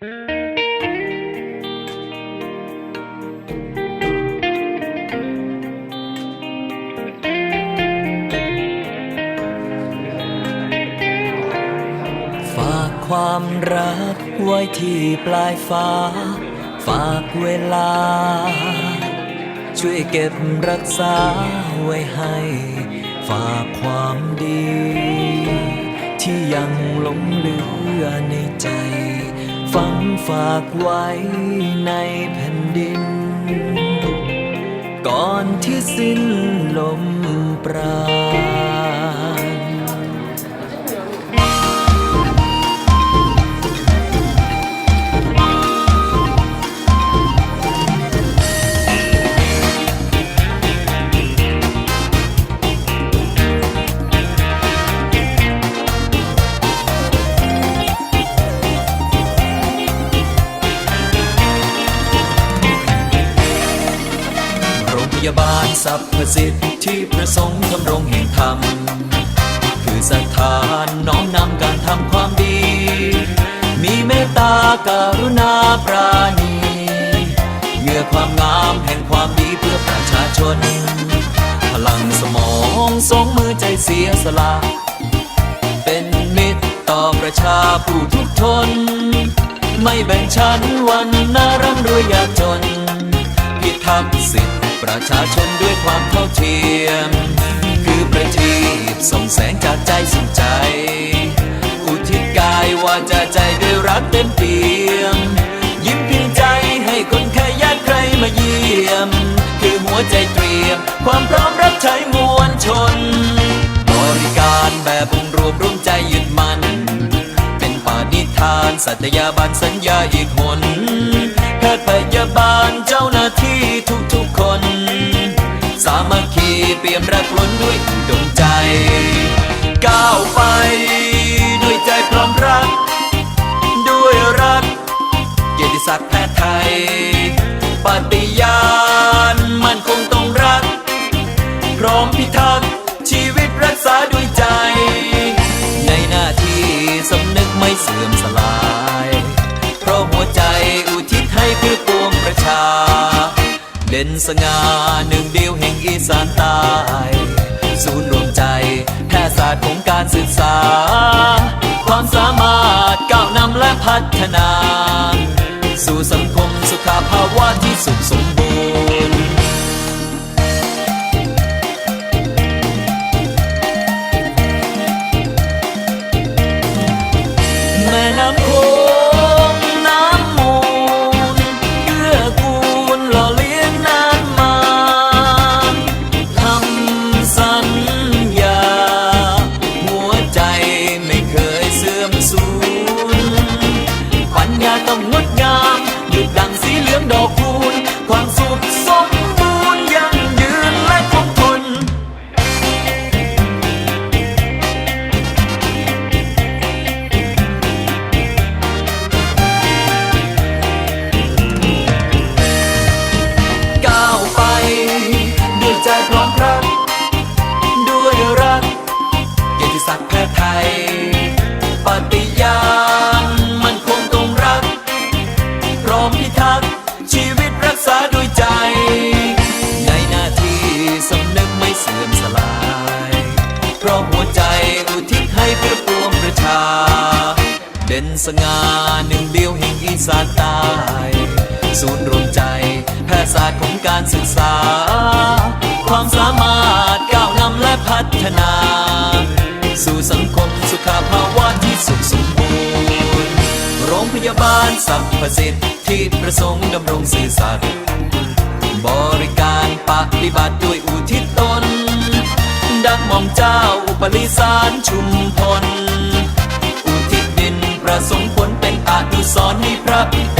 ฝากความรักไว้ที่ปลายฟ้า ฝากเวลา ช่วยเก็บรักษาไว้ให้ ฝากความดี ที่ยังหลงเหลือในใจ ฝังฝากไว้ในแผ่นดิน ก่อนที่สิ้นลมปราณ ยาบาลสรรพสิทธิ์ที่ประสงค์ทำรงแห่งธรรม คือสถานน้อมนำการทำความดี มีเมตตาการุณาปราณีเหงื่อความงามแห่งความดีเพื่อประชาชน พลังสมองสองมือใจเสียสละ เป็นมิตรต่อประชาผู้ทุกทน ไม่แบ่งชั้นวันนาร่ำรวยยากจน ทักสิทธิประชาชนด้วยความเท่าเทียม คือประทีปส่งแสงจากใจสู่ใจ อุทิศกายว่าจะใจด้วยรักเต็มเปี่ยม ยิ้มเพียงใจให้คนแค่ญาติใครมาเยี่ยม คือหัวใจเตรียม ความพร้อมรับใช้มวลชน บริการแบบองรวมร่วมใจยึดมัน เป็นปาณิธาน สัตยาบันสัญญาอีกหน แพทย์พยาบาลเจ้าหน้าที่ทุกๆคน สามัคคีเปี่ยมรักล้นด้วยดุดมใจ ก้าวไป ด้วยใจพร้อมรัก ด้วยรัก เกียรติศักดิ์แพทย์ไทยปฏิญาณ เด่นสง่าหนึ่งเดียวแห่งอีสานใต้ศูนย์รวมใจแพทยศาสตร์ของการศึกษา ความสามารถก้าวนำและพัฒนา สู่สังคมสุขภาวะที่สุขสมบูรณ์ ด้วยใจพร้อมพรัก ด้วยรักเกียรติศักดิ์แพทย์ไทย ปฏิญาณมันคงต้องรัก พร้อมพิทักษ์ชีวิตรักษาด้วยใจ ในหน้าที่สำนึกไม่เสื่อมสลาย เพราะหัวใจอุทิศให้เพื่อปวงประชา เด่นสง่าหนึ่งเดียวแห่งอีสานใต้ศูนย์รวมใจแพทยศาสตร์ของการศึกษา สามารถก้าวนำและพัฒนา สู่สังคมสุขภาวะที่สุขสมบูรณ์ โรงพยาบาลสรรพสิทธิ์ที่ประสงค์ดำรงสื่อสัตย์บริการปฏิบัติด้วยอุทิศตน ดังมอมเจ้าอุปริสารชุมพล อุทิศดินประสงค์ผลเป็นอนุสรณ์ให้พระบิดา